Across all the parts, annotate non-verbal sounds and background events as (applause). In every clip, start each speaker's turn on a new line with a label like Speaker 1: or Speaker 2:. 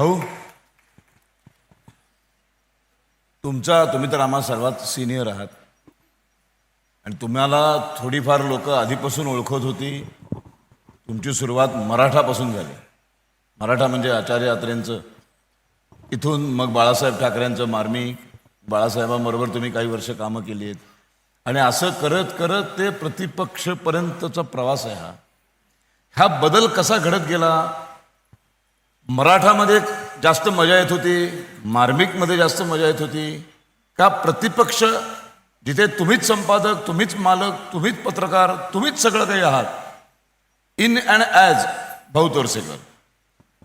Speaker 1: भाऊ तुमचा तुम्ही तर आम्हा सर्वात सिनियर आहात. आणि तुम्हाला थोडीफार लोक आधीपासून ओळखत होती. तुमची सुरुवात मराठापासून झाली. मराठा म्हणजे आचार्य यात्रेंचं इथून मग बाळासाहेब ठाकरेंचं मार्मिक. बाळासाहेबांबरोबर तुम्ही काही वर्ष कामं केली आहेत आणि असं करत करत ते प्रतिपक्षपर्यंतचा प्रवास आहे हा. हा बदल कसा घडत गेला? मराठामध्ये जास्त मजा येत होती मार्मिकमध्ये जास्त मजा येत होती. का प्रतिपक्ष जिथे तुम्हीच संपादक तुम्हीच मालक तुम्हीच पत्रकार तुम्हीच सगळं काही आहात. In and as Bhau Torsekar.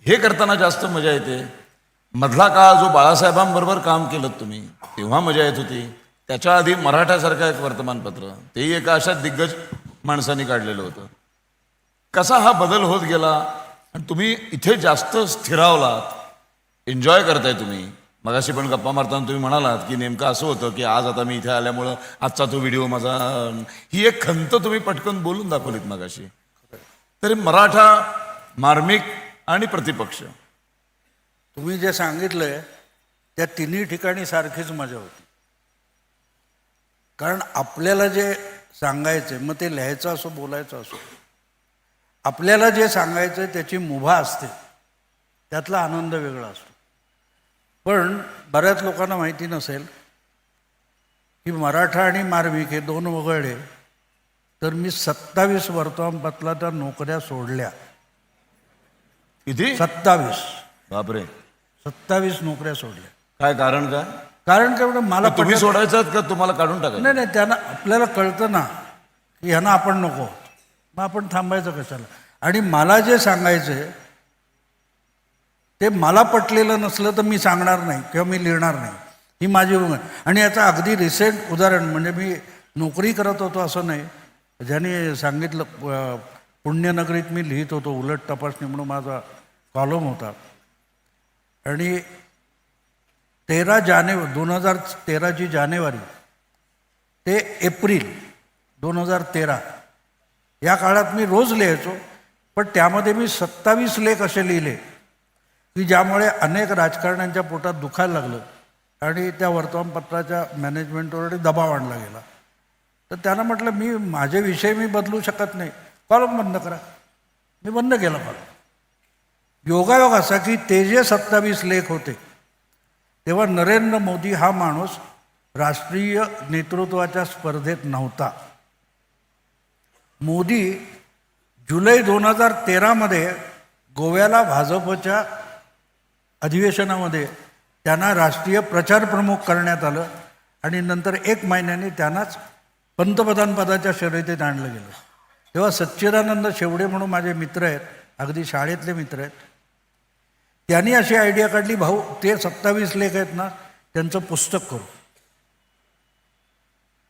Speaker 1: हे करताना जास्त मजा येते. मधला काळ जो बाळासाहेबांबरोबर काम केलं तुम्ही तेव्हा मजा येत होती. त्याच्या आधी मराठासारखं एक वर्तमानपत्र तेही एका अशा दिग्गज माणसाने काढलेलं होतं. कसा हा बदल होत गेला? आणि तुम्ही इथे जास्त स्थिरावलात एन्जॉय करताय तुम्ही. मगाशी पण गप्पा मारताना तुम्ही म्हणालात की नेमकं असं होतं की आज आता मी इथे आल्यामुळं आजचा तो व्हिडिओ माझा ही एक खंत तुम्ही पटकन बोलून दाखवलीत मगाशी. तरी मराठा मार्मिक आणि प्रतिपक्ष.
Speaker 2: तुम्ही जे सांगितलंय त्या तिन्ही ठिकाणी सारखीच मजा होती. कारण आपल्याला जे सांगायचं मग ते लिहायचं असो बोलायचं असो आपल्याला जे सांगायचं त्याची मुभा असते. त्यातला आनंद वेगळा असतो. पण बऱ्याच लोकांना माहिती नसेल की मराठा आणि मार्मिक हे दोन वगळले तर मी सत्तावीस वर्तमानपत्राच्या नोकऱ्या सोडल्या.
Speaker 1: किती?
Speaker 2: सत्तावीस.
Speaker 1: बापरे.
Speaker 2: सत्तावीस नोकऱ्या सोडल्या.
Speaker 1: काय कारण काय
Speaker 2: कारण काय म्हणतं मला
Speaker 1: तुम्ही सोडायचं का? तुम्हाला काढून टाकायचं?
Speaker 2: नाही नाही त्यांना आपल्याला कळतं ना की ह्यांना आपण नको. मग आपण थांबायचं कशाला? आणि मला जे सांगायचं ते मला पटलेलं नसलं तर मी सांगणार नाही किंवा मी लिहिणार नाही. ही माझी भूमिका आहे. आणि याचं अगदी रिसेंट उदाहरण म्हणजे मी नोकरी करत होतो असं नाही. ज्याने सांगितलं पुण्यनगरीत मी लिहित होतो उलट तपासणी म्हणून माझा कॉलम होता. आणि तेरा जानेवारी दोन हजार तेराची जानेवारी ते एप्रिल दोन हजार तेरा या काळात मी रोज लिहायचो पण त्यामध्ये मी सत्तावीस लेख असे लिहिले की ज्यामुळे अनेक राजकारण्यांच्या पोटात दुखायला लागलं आणि त्या वर्तमानपत्राच्या मॅनेजमेंटवर दबाव आणला गेला. तर त्यांना म्हटलं मी माझे विषय मी बदलू शकत नाही. कॉलम बंद करा. मी बंद केला कॉलम योगायोग असा की ते जे सत्तावीस लेख होते तेव्हा नरेंद्र मोदी हा माणूस राष्ट्रीय नेतृत्वाच्या स्पर्धेत नव्हता. मोदी जुलै दोन हजार तेरामध्ये गोव्याला भाजपच्या अधिवेशनामध्ये त्यांना राष्ट्रीय प्रचार प्रमुख करण्यात आलं आणि नंतर एक महिन्याने त्यांनाच पंतप्रधानपदाच्या शर्यतीत आणलं गेलं. तेव्हा सच्चिदानंद शेवडे म्हणून माझे मित्र आहेत अगदी शाळेतले मित्र आहेत. त्यांनी अशी आयडिया काढली भाऊ ते सत्तावीस लेख आहेत ना त्यांचं पुस्तक करू.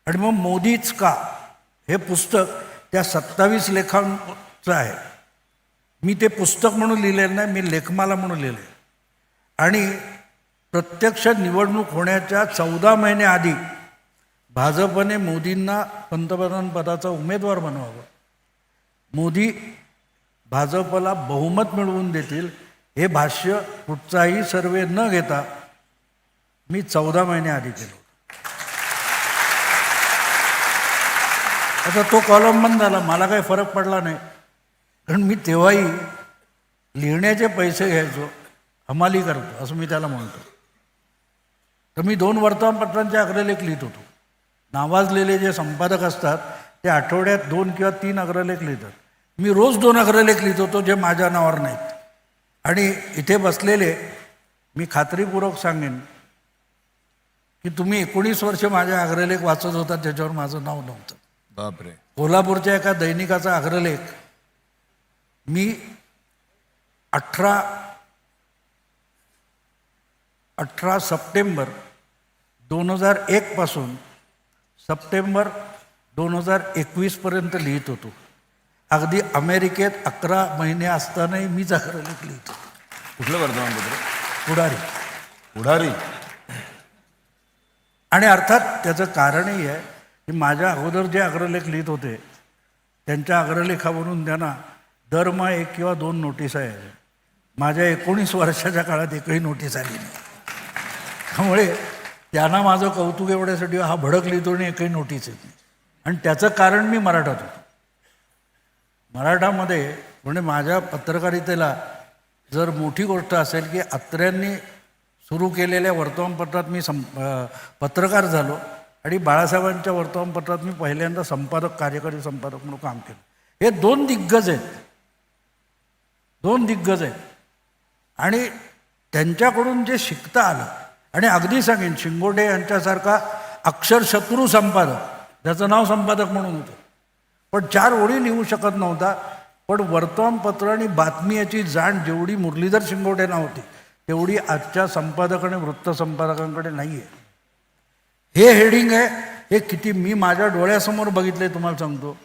Speaker 2: आणि मग मोदीच का हे पुस्तक त्या सत्तावीस लेखांचं आहे. मी ते पुस्तक म्हणून लिहिलेलं नाही मी लेखमाला म्हणून लिहिलं आहे. आणि प्रत्यक्ष निवडणूक होण्याच्या चौदा महिन्याआधी भाजपने मोदींना पंतप्रधानपदाचा उमेदवार बनवावं. मोदी भाजपला बहुमत मिळवून देतील हे भाष्य कुठचाही सर्वे न घेता मी चौदा महिने आधी केलं आता तो कॉलम बंद झाला मला काही फरक पडला नाही. कारण मी तेव्हाही लिहिण्याचे पैसे घ्यायचो हमाली करतो असं मी त्याला म्हणतो. तर मी दोन वर्तमानपत्रांचे अग्रलेख लिहित होतो. नावाजलेले जे संपादक असतात ते आठवड्यात दोन किंवा तीन अग्रलेख लिहितात. मी रोज दोन अग्रलेख लिहित होतो जे माझ्या नावावर नाहीत. आणि इथे बसलेले मी खात्रीपूर्वक सांगेन की तुम्ही एकोणीस वर्ष माझ्या अग्रलेख वाचत होता त्याच्यावर माझं नाव नव्हतं.
Speaker 1: बापरे.
Speaker 2: कोल्हापूरच्या एका दैनिकाचा अग्रलेख. मी अठरा अठरा सप्टेंबर दोन हजार एकपासून सप्टेंबर दोन हजार एकवीसपर्यंत लिहित होतो. अगदी अमेरिकेत अकरा महिने असतानाही मीच अग्रलेख लिहित होतो.
Speaker 1: कुठलं वर्तमानपत्र?
Speaker 2: पुढारी.
Speaker 1: पुढारी.
Speaker 2: आणि अर्थात त्याचं कारणही आहे की माझ्या अगोदर जे अग्रलेख लिहित होते त्यांच्या अग्रलेखावरून त्यांना दरमहा एक किंवा दोन नोटीस आहे. माझ्या एकोणीस वर्षाच्या काळात एकही नोटीस आली नाही. त्यामुळे त्यांना माझं कौतुक एवढ्यासाठी हा भडक लिहितो आणि एकही नोटीस येत नाही. आणि त्याचं कारण मी मराठात होतो. मराठामध्ये म्हणजे माझ्या पत्रकारितेला जर मोठी गोष्ट असेल की अत्र्यांनी सुरू केलेल्या वर्तमानपत्रात मी सं पत्रकार झालो आणि बाळासाहेबांच्या वर्तमानपत्रात मी पहिल्यांदा संपादक कार्यकारी संपादक म्हणून काम केलं. हे दोन दिग्गज आहेत. दोन दिग्गज आहेत. आणि त्यांच्याकडून जे शिकता आलं आणि अगदी सांगेन शिंगोटे यांच्यासारखा अक्षरशत्रू संपादक त्याचं नाव संपादक म्हणून होतं. पण चार ओळी लिहू शकत नव्हता पण वर्तमानपत्र आणि बातमी याची जाण जेवढी मुरलीधर शिंगोटेना होती तेवढी आजच्या संपादक आणि वृत्तसंपादकांकडे नाही आहे हे हेडिंग आहे. हे किती मी माझ्या डोळ्यासमोर बघितले तुम्हाला सांगतो.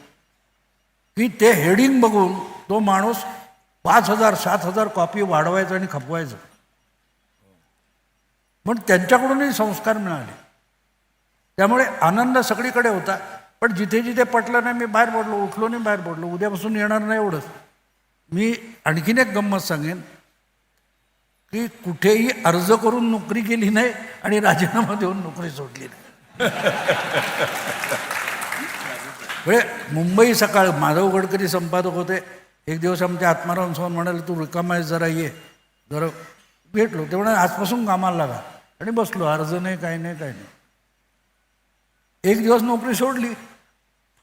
Speaker 2: की ते हेडिंग बघून तो माणूस पाच हजार सात हजार कॉपी वाढवायचं आणि खपवायचं. पण त्यांच्याकडूनही संस्कार मिळाले. त्यामुळे आनंद सगळीकडे होता. पण जिथे जिथे पटलं नाही मी बाहेर पडलो उठलो नाही बाहेर पडलो. उद्यापासून येणार नाही एवढंच. मी आणखीन एक गंमत सांगेन. की कुठेही अर्ज करून नोकरी केली नाही आणि राजीनामा देऊन नोकरी सोडली नाही. (laughs) म्हणजे मुंबई सकाळ माधव गडकरी संपादक होते. एक दिवस आमच्या आत्माराम स्वामी म्हणाले तू रिकामा आहेस जरा ये. जरा भेटलो. ते म्हणाले आजपासून कामाला लागा. आणि बसलो. अर्ज नाही काही नाही काही नाही. एक दिवस नोकरी सोडली.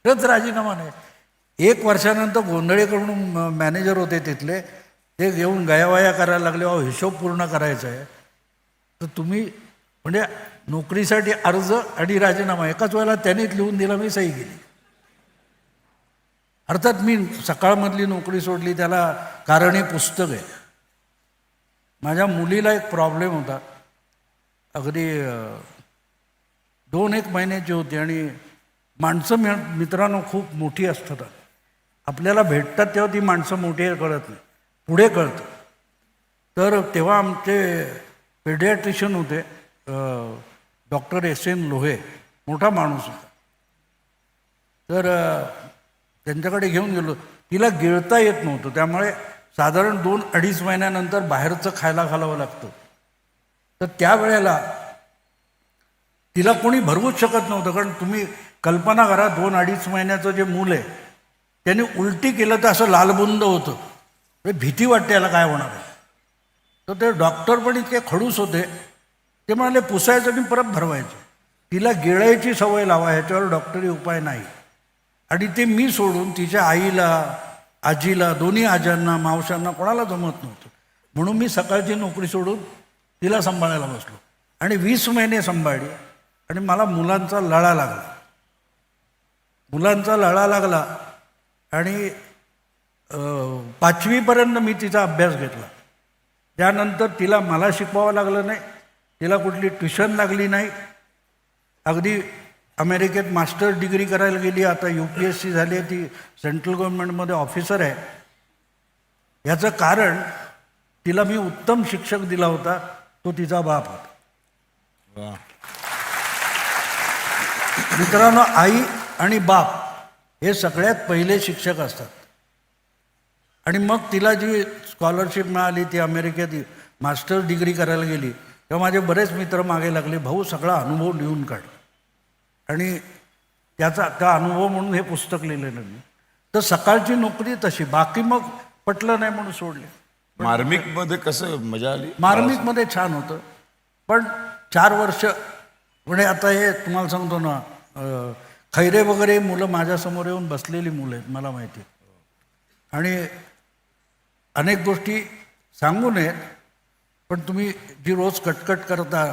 Speaker 2: परत राजीनामा नाही. एक वर्षानंतर गोंधळेकडून मॅनेजर होते तिथले. ते घेऊन गयावाया करायला लागले अहो हिशोब पूर्ण करायचा आहे. तर तुम्ही म्हणजे नोकरीसाठी अर्ज आणि राजीनामा एकाच वेळेला त्यांनीच लिहून दिला मी सही केली. अर्थात मी सकाळमधली नोकरी सोडली त्याला कारण हे पुस्तक आहे. माझ्या मुलीला एक प्रॉब्लेम होता. अगदी दोन एक महिन्याची होती आणि माणसं मिळ मित्रांनो खूप मोठी असतात. आपल्याला भेटतात तेव्हा ती माणसं मोठी कळत नाही. पुढे कळतं. तर तेव्हा आमचे पेडियाट्रिशियन होते डॉक्टर एस एन लोहे मोठा माणूस होता. तर त्यांच्याकडे घेऊन गेलो. तिला गिळता येत नव्हतं. त्यामुळे साधारण दोन अडीच महिन्यानंतर बाहेरचं खायला घालावं लागतं. तर त्यावेळेला तिला कोणी भरवूच शकत नव्हतं. कारण तुम्ही कल्पना करा दोन अडीच महिन्याचं जे मूल आहे त्याने उलटी केलं तर असं लालबुंद होतं. भीती वाटते याला काय होणार आहे? तर ते डॉक्टर पण इतके खडूस होते. ते म्हणाले पुसायचं आणि परत भरवायचं. तिला गिळायची सवय लावा ह्याच्यावर डॉक्टरी उपाय नाही. आणि ते मी सोडून तिच्या आईला आजीला दोन्ही आज्यांना मावशांना कोणाला जमत नव्हतं. म्हणून मी सकाळची नोकरी सोडून तिला सांभाळायला बसलो. आणि वीस महिने सांभाळली. आणि मला मुलांचा लळा लागला. मुलांचा लळा लागला. आणि पाचवीपर्यंत मी तिचा अभ्यास घेतला. त्यानंतर तिला मला शिकवावं लागलं नाही. तिला कुठली ट्युशन लागली नाही. अगदी अमेरिकेत मास्टर डिग्री करायला गेली आता यू पी एस सी झाली आहे ती सेंट्रल गव्हर्नमेंटमध्ये ऑफिसर आहे. याचं कारण तिला मी उत्तम शिक्षक दिला होता तो तिचा बाप होता. मित्रांनो आई आणि बाप हे सगळ्यात पहिले शिक्षक असतात. आणि मग तिला जी स्कॉलरशिप मिळाली ती अमेरिकेत मास्टर डिग्री करायला गेली तेव्हा माझे बरेच मित्र मागे लागले भाऊ सगळा अनुभव लिहून काढ. आणि त्याचा त्या अनुभव म्हणून हे पुस्तक लिहिलेलं मी. तर सकाळची नोकरी तशी बाकी मग पटलं नाही म्हणून सोडले.
Speaker 1: मार्मिकमध्ये कसं मजा आली?
Speaker 2: मार्मिकमध्ये छान होतं. पण चार वर्ष म्हणजे आता हे तुम्हाला सांगतो ना खैरे वगैरे मुलं माझ्यासमोर येऊन बसलेली मुलं आहेत मला माहिती आहे. आणि अनेक गोष्टी सांगू नयेत पण तुम्ही जी रोज कटकट करता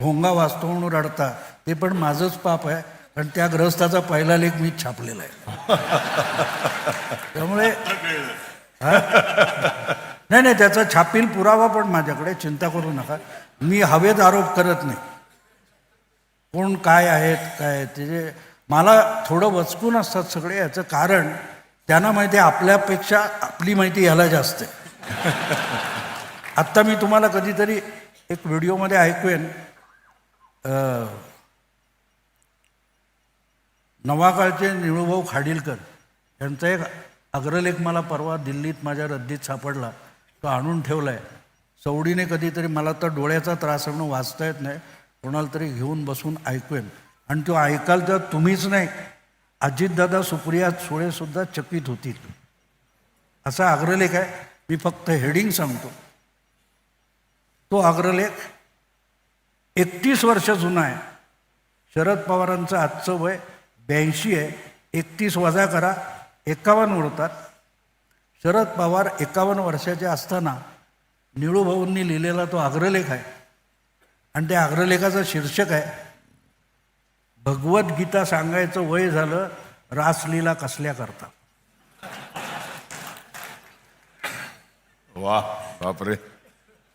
Speaker 2: भोंगा वाचतो म्हणून रडता ते पण माझंच पाप आहे कारण त्या ग्रहस्थाचा पहिला लेख मी छापलेला आहे. (laughs) त्यामुळे नाही नाही त्याचा छापील पुरावा पण माझ्याकडे चिंता करू नका. मी हवेत आरोप करत नाही. कोण काय आहेत काय ते मला थोडं वचकून असतात सगळे याचं कारण त्यांना माहिती आहे आपल्यापेक्षा आपली माहिती ह्याला जास्त आहे. (laughs) आत्ता मी तुम्हाला कधीतरी एक व्हिडिओमध्ये ऐकवेन. नवाकाळचे निळूभाऊ खाडीलकर यांचा एक अग्रलेख मला परवा दिल्लीत माझ्या रद्दीत सापडला. तो आणून ठेवला आहे सवडीने कधीतरी मला तर डोळ्याचा त्रास होणं म्हणून वाचता येत नाही. कोणाला तरी घेऊन बसून ऐकवेन. आणि तो ऐकाल तर तुम्हीच नाही. अजितदादा सुप्रिया सुळेसुद्धा चकित होतील. असा अग्रलेख आहे. मी फक्त हेडिंग सांगतो. तो अग्रलेख एकतीस वर्ष जुना आहे. शरद पवारांचं आजचं वय ब्याऐंशी आहे. एकतीस वजा करा एकावन्न उडतात शरद पवार एकावन्न वर्षाचे असताना निळूभाऊंनी लिहिलेला तो अग्रलेख आहे. आणि त्या अग्रलेखाचं शीर्षक आहे भगवद्गीता सांगायचं वय झालं रासलीला कसल्या करता
Speaker 1: वा बापरे.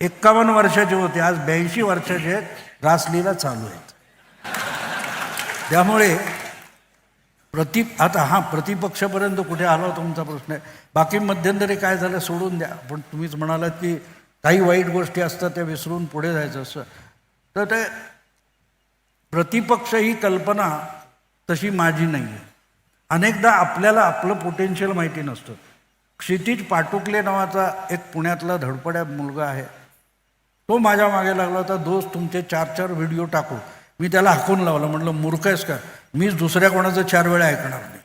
Speaker 2: एक्कावन्न वर्षाचे होते आज ब्याऐंशी वर्षाचे आहेत रासलीला चालू आहेत. त्यामुळे प्रति आता हा प्रतिपक्षापर्यंत कुठे आला तुमचा प्रश्न आहे? बाकी मध्यंतरी काय झालं सोडून द्या. पण तुम्हीच म्हणालात की काही वाईट गोष्टी असतात त्या विसरून पुढे जायचं असं तर ते प्रतिपक्ष ही कल्पना तशी माझी नाही आहे अनेकदा आपल्याला आपलं पोटेन्शियल माहिती नसतं. क्षितिज पाटुकले नावाचा एक पुण्यातला धडपड्या मुलगा आहे. तो माझ्या मागे लागला होता दोस्त तुमचे चार चार व्हिडिओ टाकू. मी त्याला हाकून लावलं. म्हटलं मूर्ख आहेस का? मीच दुसऱ्या कोणाचं चार वेळा ऐकणार नाही.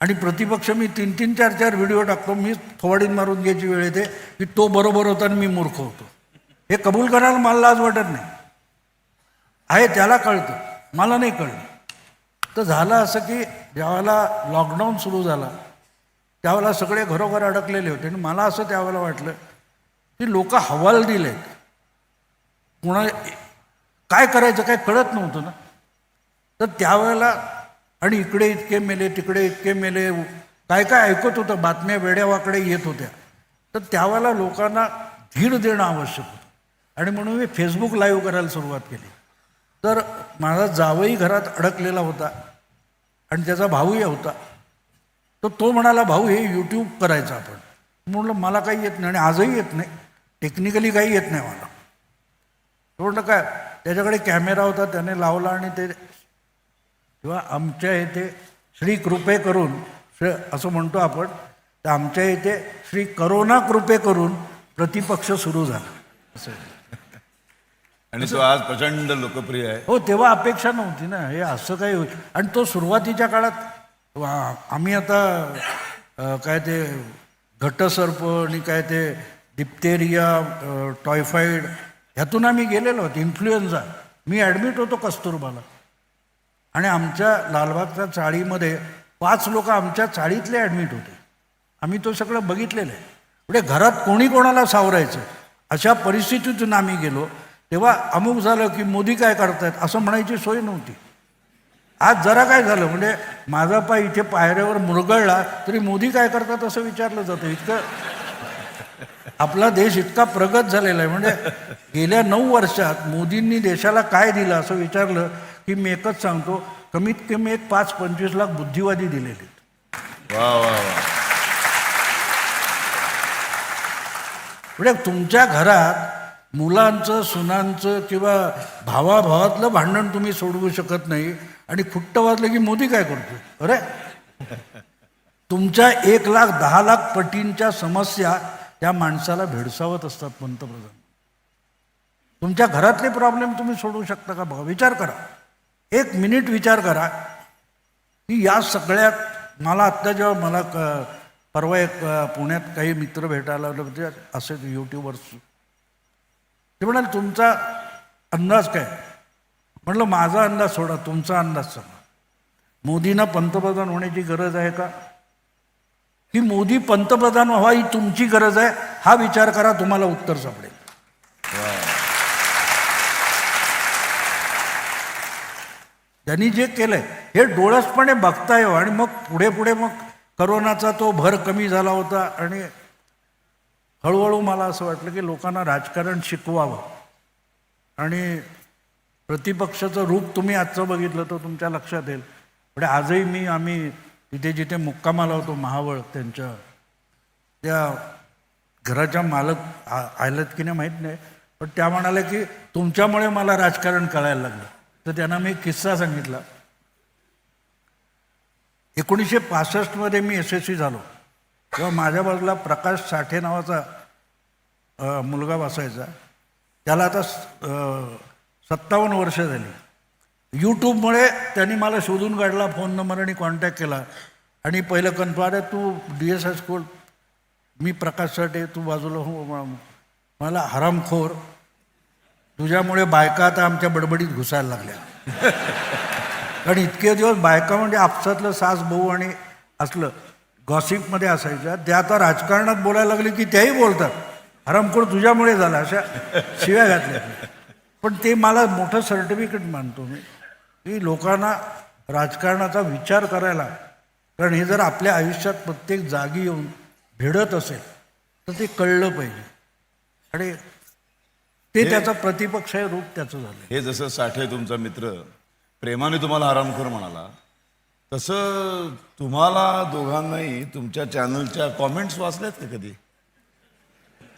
Speaker 2: आणि प्रतिपक्ष मी तीन तीन चार चार व्हिडिओ टाकतो. मी थोवाडीन मारून घ्यायची वेळ येते. की तो बरोबर होता आणि मी मूर्ख होतो. हे कबूल करायला मला लाज वाटत नाही. आहे त्याला कळतं. मला नाही कळलं. तर झालं असं की ज्यावेळेला लॉकडाऊन सुरू झाला त्यावेळेला सगळे घरोघर अडकलेले होते आणि मला असं त्यावेळेला वाटलं की लोक हवाल दिलेत. कुणा काय करायचं काय कळत नव्हतं ना. तर त्यावेळेला आणि इकडे इतके मेले तिकडे इतके मेले काय काय ऐकत होतं बातम्या वेड्यावाकडे येत होत्या. तर त्यावेळेला लोकांना धीर देणं आवश्यक होतं. आणि म्हणून मी फेसबुक लाईव्ह करायला सुरुवात केली. तर माझा जावई घरात अडकलेला होता आणि त्याचा भाऊही होता. तर तो म्हणाला भाऊ हे यूट्यूब करायचं आपण. म्हणलं मला काही येत नाही आणि आजही येत नाही. टेक्निकली काही येत नाही मला. तो म्हटलं काय? त्याच्याकडे कॅमेरा होता त्याने लावला आणि ते किंवा आमच्या इथे श्री कृपे करून श्री असं म्हणतो आपण तर आमच्या इथे श्री करोना कृपे करून प्रतिपक्ष सुरू झाला. असं
Speaker 1: आणि तो आज प्रचंड लोकप्रिय आहे.
Speaker 2: हो तेव्हा अपेक्षा नव्हती ना. हे असं काही होईल आणि तो सुरुवातीच्या काळात वा- आम्ही आता काय ते घटसर्प आणि काय ते डिप्टेरिया टॉयफॉईड ह्यातून आम्ही गेलेलो होतो इन्फ्लुएन्झा मी ॲडमिट होतो कस्तुरबाला. आणि आमच्या लालबागच्या चाळीमध्ये पाच लोक आमच्या चाळीतले ॲडमिट होते. आम्ही तो सगळं बघितलेलं आहे. म्हणजे घरात कोणी कोणाला सावरायचं? अशा परिस्थितीतून आम्ही गेलो. तेव्हा अमुक झालं की मोदी काय करतायत असं म्हणायची सोय नव्हती. आज जरा काय झालं म्हणजे माझा पाय इथे पायऱ्यावर मुरगळला तरी मोदी काय करतात असं विचारलं जातं. इतकं आपला देश इतका प्रगत झालेला आहे. म्हणजे गेल्या नऊ वर्षात मोदींनी देशाला काय दिलं असं विचारलं की मी एकच सांगतो कमीत कमी एक पाच पंचवीस लाख बुद्धिवादी दिलेले म्हणजे तुमच्या घरात मुलांचं सुनांचं किंवा भावाभावातलं भांडण तुम्ही सोडवू शकत नाही. आणि खुट्ट वाजलं की मोदी काय करतो अरे? तुमच्या एक लाख दहा लाख पटींच्या समस्या त्या माणसाला भेडसावत असतात पंतप्रधान. तुमच्या घरातले प्रॉब्लेम तुम्ही सोडवू शकता का? बघा विचार करा. एक मिनिट विचार करा. की या सगळ्यात मला आत्ता जेव्हा मला क परवा एक पुण्यात काही मित्र भेटायला आले होते असे यूट्यूबर्स ते म्हणाल तुमचा अंदाज काय? म्हटलं माझा अंदाज सोडा तुमचा अंदाज सांगा. मोदींना पंतप्रधान होण्याची गरज आहे का? की मोदी पंतप्रधान व्हावा ही तुमची गरज आहे हा विचार करा तुम्हाला उत्तर सापडेल. त्यांनी जे केलंय हे डोळसपणे बघता येऊ हो, आणि मग पुढे पुढे मग करोनाचा तो भर कमी झाला होता आणि हळूहळू मला असं वाटलं की लोकांना राजकारण शिकवावं. आणि प्रतिपक्षाचं रूप तुम्ही आजचं बघितलं तर तुमच्या लक्षात येईल. म्हणजे आजही मी आम्ही तिथे जिथे मुक्कामाला होतो महावळ त्यांच्या त्या घराच्या मालक आ- की नाही माहीत नाही. पण त्या म्हणाल्या की तुमच्यामुळे मला राजकारण कळायला लागलं. तर त्यांना मी किस्सा सांगितला. एकोणीसशे पासष्टमध्ये मी यशस्वी झालो. तेव्हा माझ्या बाजूला प्रकाश साठे नावाचा मुलगा बसायचा. त्याला आता सत्तावन्न वर्ष झाली. यूट्यूबमुळे त्यांनी मला शोधून काढला फोन नंबर आणि कॉन्टॅक्ट केला. आणि पहिलं कन्फर्म अरे तू डी एस एस मी प्रकाश साठे तू बाजूला हो मला हरामखोर. तुझ्यामुळे बायका आता आमच्या बडबडीत घुसायला लागल्या. (laughs) कारण इतके दिवस बायका म्हणजे आपसातलं सास भाऊ आणि असलं गॉसिपमध्ये असायच्या. त्या आता राजकारणात बोलायला लागले की त्याही बोलतात. हरामखोर तुझ्यामुळे झाला अशा शिव्या घातल्या. पण ते मला मोठं सर्टिफिकेट मानतो मी. की लोकांना राजकारणाचा विचार करायला कारण हे जर आपल्या आयुष्यात प्रत्येक जागी येऊन भिडत असेल तर ते कळलं पाहिजे. आणि ते त्याचं प्रतिपक्ष आहे रूप त्याचं झालं.
Speaker 1: हे जसं साठे तुमचा मित्र प्रेमाने तुम्हाला आरामखोर म्हणाला तसं तुम्हाला दोघांनाही तुमच्या चॅनलच्या कॉमेंट्स वाचल्यात का कधी?